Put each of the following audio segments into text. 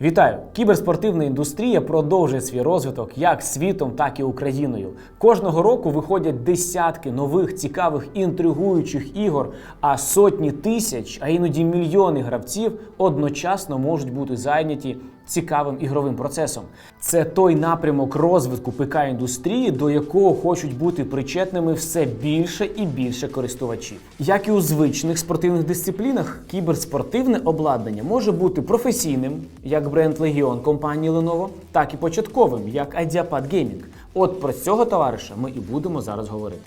Вітаю! Кіберспортивна індустрія продовжує свій розвиток як світом, так і Україною. Кожного року виходять десятки нових цікавих інтригуючих ігор, а сотні тисяч, а іноді мільйони гравців одночасно можуть бути зайняті цікавим ігровим процесом. Це той напрямок розвитку ПК індустрії, до якого хочуть бути причетними все більше і більше користувачів. Як і у звичних спортивних дисциплінах, кіберспортивне обладнання може бути професійним, як бренд Legion компанії Lenovo, так і початковим, як Ideapad Gaming. От про цього товариша ми і будемо зараз говорити.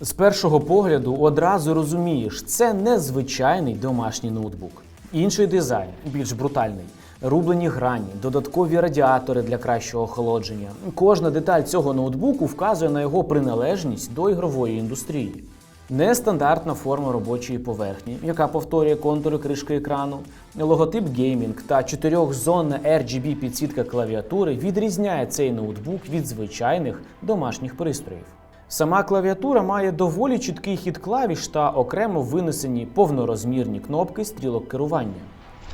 З першого погляду одразу розумієш, це не звичайний домашній ноутбук. Інший дизайн, більш брутальний. Рублені грані, додаткові радіатори для кращого охолодження. Кожна деталь цього ноутбуку вказує на його приналежність до ігрової індустрії. Нестандартна форма робочої поверхні, яка повторює контури кришки екрану, логотип геймінг та чотирьохзонна RGB підсвітка клавіатури відрізняє цей ноутбук від звичайних домашніх пристроїв. Сама клавіатура має доволі чіткий хід клавіш та окремо винесені повнорозмірні кнопки стрілок керування.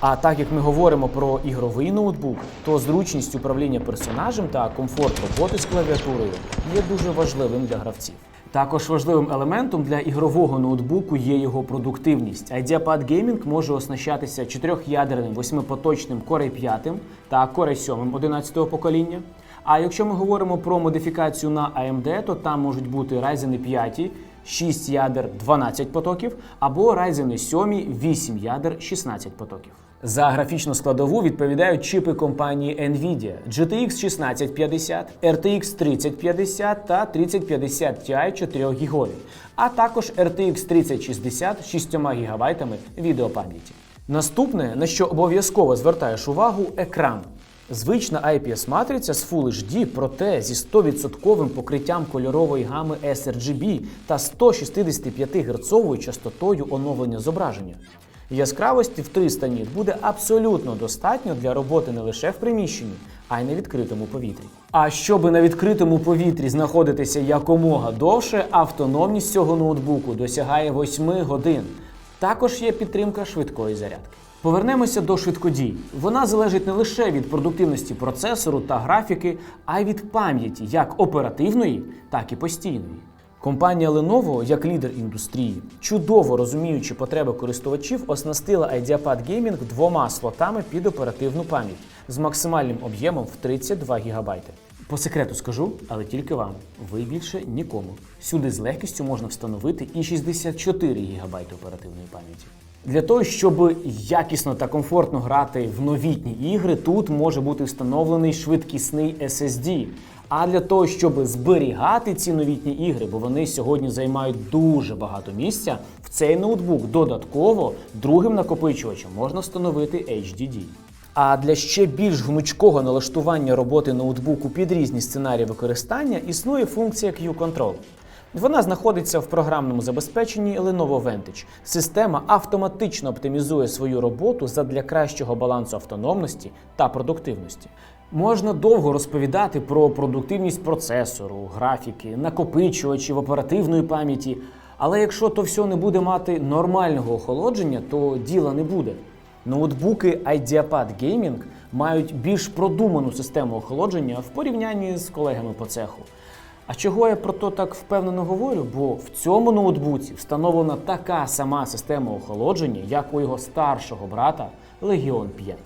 А так як ми говоримо про ігровий ноутбук, то зручність управління персонажем та комфорт роботи з клавіатурою є дуже важливим для гравців. Також важливим елементом для ігрового ноутбуку є його продуктивність. IdeaPad Gaming може оснащатися чотирьохядерним восьмипоточним Core 5 та Core 7 11-го покоління. А якщо ми говоримо про модифікацію на AMD, то там можуть бути Ryzen 5, 6 ядер 12 потоків, або Ryzen 7, 8 ядер 16 потоків. За графічну складову відповідають чипи компанії Nvidia GTX 1650, RTX 3050 та 3050 Ti 4 гігові, а також RTX 3060 з 6 ГБ відеопам'яті. Наступне, на що обов'язково звертаєш увагу, екран. Звична IPS-матриця з Full HD, проте зі 100% покриттям кольорової гами sRGB та 165 Гц частотою оновлення зображення. Яскравості в 300 ніт буде абсолютно достатньо для роботи не лише в приміщенні, а й на відкритому повітрі. А щоб на відкритому повітрі знаходитися якомога довше, автономність цього ноутбуку досягає 8 годин. Також є підтримка швидкої зарядки. Повернемося до швидкодій. Вона залежить не лише від продуктивності процесору та графіки, а й від пам'яті як оперативної, так і постійної. Компанія Lenovo, як лідер індустрії, чудово розуміючи потреби користувачів, оснастила IdeaPad Gaming двома слотами під оперативну пам'ять з максимальним об'ємом в 32 ГБ. По секрету скажу, але тільки вам. Ви більше нікому. Сюди з легкістю можна встановити і 64 ГБ оперативної пам'яті. Для того, щоб якісно та комфортно грати в новітні ігри, тут може бути встановлений швидкісний SSD. А для того, щоб зберігати ці новітні ігри, бо вони сьогодні займають дуже багато місця, в цей ноутбук додатково другим накопичувачем можна встановити HDD. А для ще більш гнучкого налаштування роботи ноутбуку під різні сценарії використання існує функція Q-Control. Вона знаходиться в програмному забезпеченні Lenovo Vantage. Система автоматично оптимізує свою роботу задля кращого балансу автономності та продуктивності. Можна довго розповідати про продуктивність процесору, графіки, накопичувачів оперативної пам'яті, але якщо то все не буде мати нормального охолодження, то діла не буде. Ноутбуки IdeaPad Gaming мають більш продуману систему охолодження в порівнянні з колегами по цеху. А чого я про то так впевнено говорю? Бо в цьому ноутбуці встановлена така сама система охолодження, як у його старшого брата Legion 5.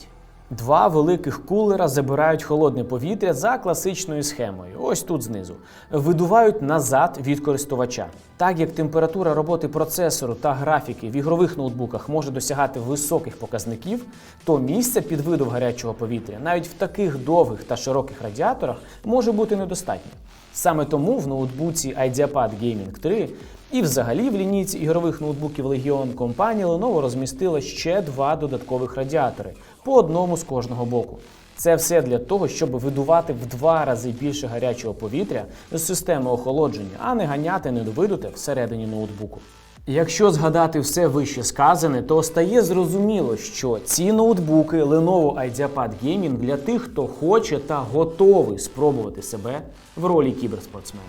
Два великих кулера забирають холодне повітря за класичною схемою. Ось тут знизу. Видувають назад від користувача. Так як температура роботи процесору та графіки в ігрових ноутбуках може досягати високих показників, то місця під видув гарячого повітря навіть в таких довгих та широких радіаторах може бути недостатньо. Саме тому в ноутбуці IdeaPad Gaming 3 і взагалі в лінійці ігрових ноутбуків Legion компанія Lenovo розмістила ще два додаткових радіатори по одному з кожного боку. Це все для того, щоб видувати в два рази більше гарячого повітря з системи охолодження, а не ганяти недовидуте всередині ноутбуку. Якщо згадати все вище сказане, то стає зрозуміло, що ці ноутбуки Lenovo IdeaPad Gaming для тих, хто хоче та готовий спробувати себе в ролі кіберспортсмена.